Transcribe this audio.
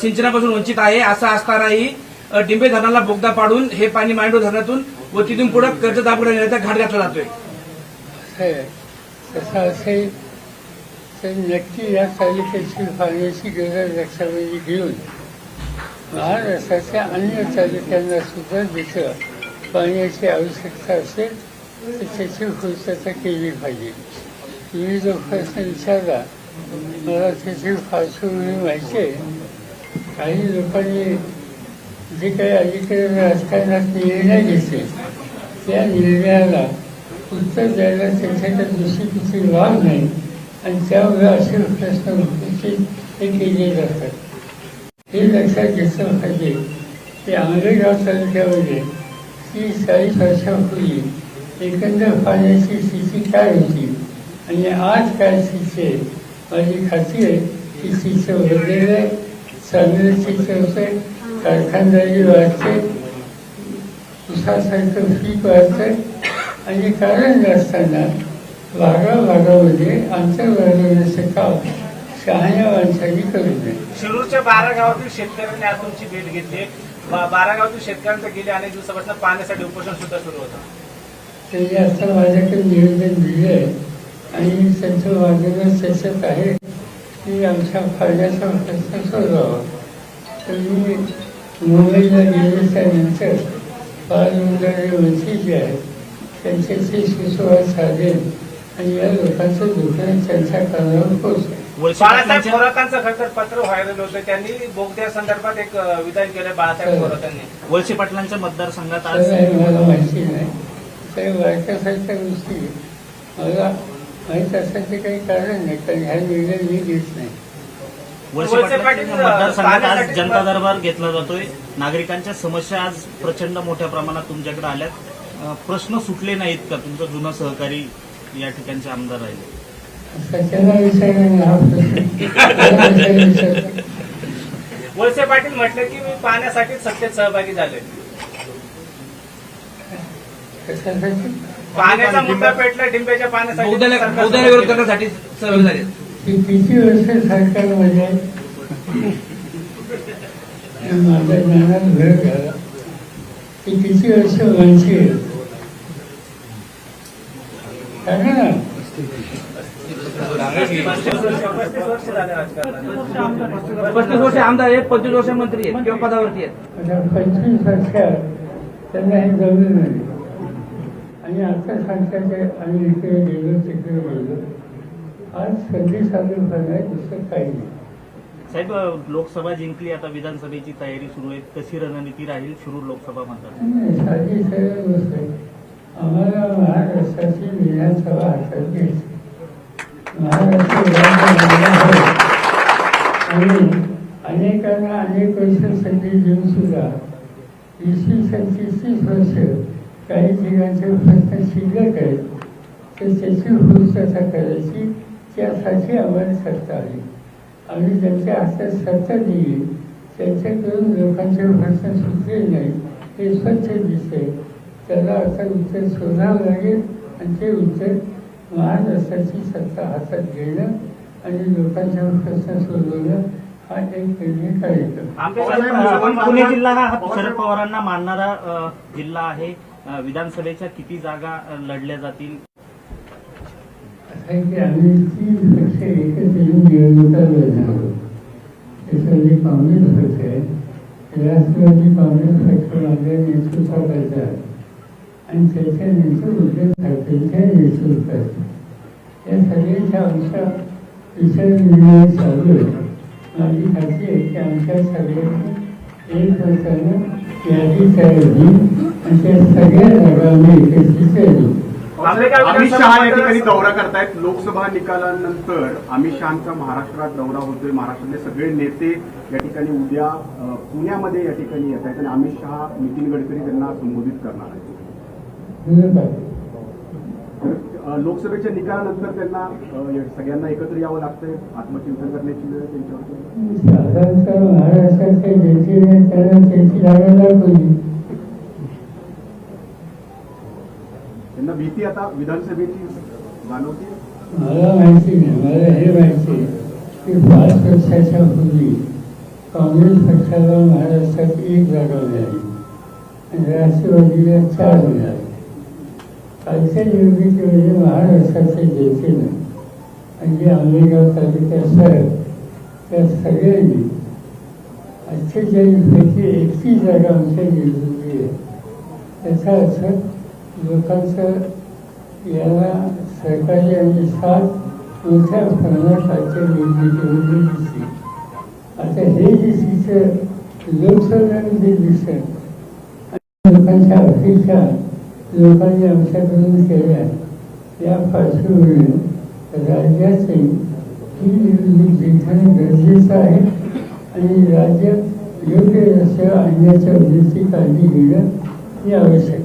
सिंचनापासून वंचित आहे असं असतानाही डिंबे धरणाला बोगदा पाडून हे पाणी मांडो धरणातून व तिथून पुढे कर्ज कर्जदाबकडे नेण्याचा घाट घातला जातोय. नक्की या तालुक्याची पाण्याची गरज लक्षामध्ये घेऊन महाराष्ट्राच्या अन्य तालुक्यांना सुद्धा जिथं पाण्याची आवश्यकता असेल तर त्याची पूर्तता केली पाहिजे. तुम्ही जो प्रश्न विचारला मला त्याची पार्श्वभूमी माहिती आहे. काही लोकांनी जे काही अलीकडे राजकारणात निर्णय घेतले त्या निर्णयाला उत्तर द्यायला त्यांच्याकडे दुसरी कुठली वाव नाही आणि त्यामुळे असे प्रश्न ते हे केले जातात. हे लक्षात घेतलं पाहिजे की आंबेगाव तालुक्यामध्ये तीस चाळीस वर्षापूर्वी एकंदर पाण्याची स्थिती काय होती आणि आज काय स्थिती आहे? माझी खात्री आहे की तिचं वगैरे चित्र होतं कारखानदारी वाढते उसासारखं पीक वाढतं. आणि कारण नसताना भागा भागामध्ये अंतर वाढवण्याचं काम शहाण्या माणसांनी करू नये शिरूरच्या बारा गावातील शेतकऱ्यांनी आज तुमची भेट घेतली. बारा गावातील शेतकऱ्यांचं गेले अनेक दिवसापासून पाण्यासाठी उपोषण सुद्धा सुरू होतं. त्यांनी आता माझ्याकडे निवेदन दिले आहे आणि त्यांचं मार्गदर्शन त्याच्यात आहे. की आमच्या फायद्याचा प्रश्न सोडवावा तर मी मुंबईला गेल्याच्यानंतर बालमंडळे मंत्री जे आहेत त्यांच्याशी सुसंवाद साधेल आणि या लोकांचं दुकान त्यांच्या कानावर पोहोचेल बाळासाहेब थोरातांचं खरं तर पत्र व्हायरल होतं त्यांनी बोगद्या संदर्भात एक विधान केलं बाळासाहेब. थोरातांनी वळसे पाटलांच्या मतदारसंघात आज मला माहिती नाही गोष्टी मला माहीत काही कारण नाही कारण ह्या निर्णय मी घेत नाही. वळसे वळसे पाटलांच्या पाटील, मतदारसंघात आज जनता दरबार घेतला जातोय. नागरिकांच्या समस्या आज प्रचंड मोठ्या प्रमाणात तुमच्याकडे आल्यात. अ, प्रश्न सुटले नाहीत का? तुमचं जुनं सहकारी या ठिकाणचे आमदार राहिले. हा प्रश्न. वळसे पाटील म्हटलं की मी पाण्यासाठी सत्तेत सहभागी झाले कशासाठी? पाण्याचा मुद्दा पेटला डिंबेच्या पाण्यासाठी बौद्धाला विरोध करण्यासाठी झाले. किती वर्ष माझ्या ज्ञानात भर घाला की किती वर्ष ना पस्तीस वर्ष झाले राजकारणात पस्तीस वर्ष आमदार आहेत पंचवीस वर्ष मंत्री आहेत किंवा पदावरती आहेत. पंचवीस वर्षात त्यांना हे जमलं नाही. आणि आता सांगताचे आम्ही इकडे गेलो तिकडे गेलो आज संधी साधून आहे दुसरं काही नाही. साहेब लोकसभा जिंकली आता विधानसभेची तयारी सुरू आहे. कशी रणनीती राहील? शिरूर लोकसभा मतदार. नाही, साधी सरळ गोष्ट आम्हाला महाराष्ट्राची विधानसभा हातात घ्यायची महाराष्ट्र विधानसभा आणि अनेकांना अनेक वर्ष संधी देऊन सुद्धा वीस तीस तीस वर्ष काही प्रश्न शिल्लक तर त्याची करायची त्यासाठी आम्हाला सत्ता आली आम्ही ज्यांच्या हातात सत्ता दिली त्यांच्याकडून लोकांचे प्रश्न सुटले नाही हे स्वच्छ दिसते त्याला आता उत्तर शोधावं लागेल आणि ते उत्तर महाराष्ट्राची सत्ता हातात घेणं आणि लोकांच्या प्रश्न सोडवणं हा एक कार्यक्रम. पुणे जिल्हा हा शरद पवारांना मानणारा जिल्हा आहे. विधानसभेच्या किती जागा लढल्या जातील? आम्ही तीन पक्ष एकत्र येऊन निवडणुका लढणार आहोत. त्याच्यामध्ये काँग्रेस पक्ष आहे राष्ट्रवादी काँग्रेस पक्ष माझ्या नेतृत्वाखालचा आहे आणि त्याच्या नेतृत्व उद्धव ठाकरेंच्या नेतृत्वात या सगळ्यांच्या आमच्या विचार निर्णय चालू आहे माझी खात्री आहे की आमच्या सगळ्यांची एक प्रकारे आणि सगळ्या एकत्रित अमित शहा या ठिकाणी दौरा करतायत. लोकसभा निकालानंतर अमित शहाचा महाराष्ट्रात दौरा होतोय. महाराष्ट्रातले सगळे नेते या ठिकाणी उद्या पुण्यामध्ये या ठिकाणी येत आहेत आणि अमित शहा नितीन गडकरी त्यांना संबोधित करणार आहेत. लोकसभेच्या निकालानंतर त्यांना सगळ्यांना एकत्र यावं लागतंय. आत्मचिंतन करण्याची वेळ त्यांच्यावर साधारणतः महाराष्ट्राच्या जनतेने त्यांना त्यांची जागा दाखवली त्यांना भीती आता विधानसभेची जाणवते मला माहिती नाही मला हे माहिती आहे की पाच वर्षाच्या पूर्वी काँग्रेस पक्षाला महाराष्ट्रात एक जागा मिळाली आणि राष्ट्रवादीला चार मिळाले. कालच्या निवडणुकीमध्ये महाराष्ट्राच्या जनतेनं म्हणजे आंबेगाव तालुक्यासह त्या सगळ्यांनी अठ्ठेचाळीसपैकी एकटी जागा आमच्या निवडणुकी आहे. त्याचा अर्थ लोकांचं याला सहकार्य आणि साथ मोठ्या प्रमाणात आजच्या निवडणुकीमध्ये दिसते. आता हे जे चित्र लोकसभेमध्ये दिसत लोकांच्या अपेक्षा लोकांनी आमच्याकडून केल्या या पार्श्वभूमीवर राज्याचे ही निवडणूक गरजेचं आहे आणि राज्य योग्य रस्त्यावर आणण्याच्या उद्देशी काळजी घेणं ही आवश्यक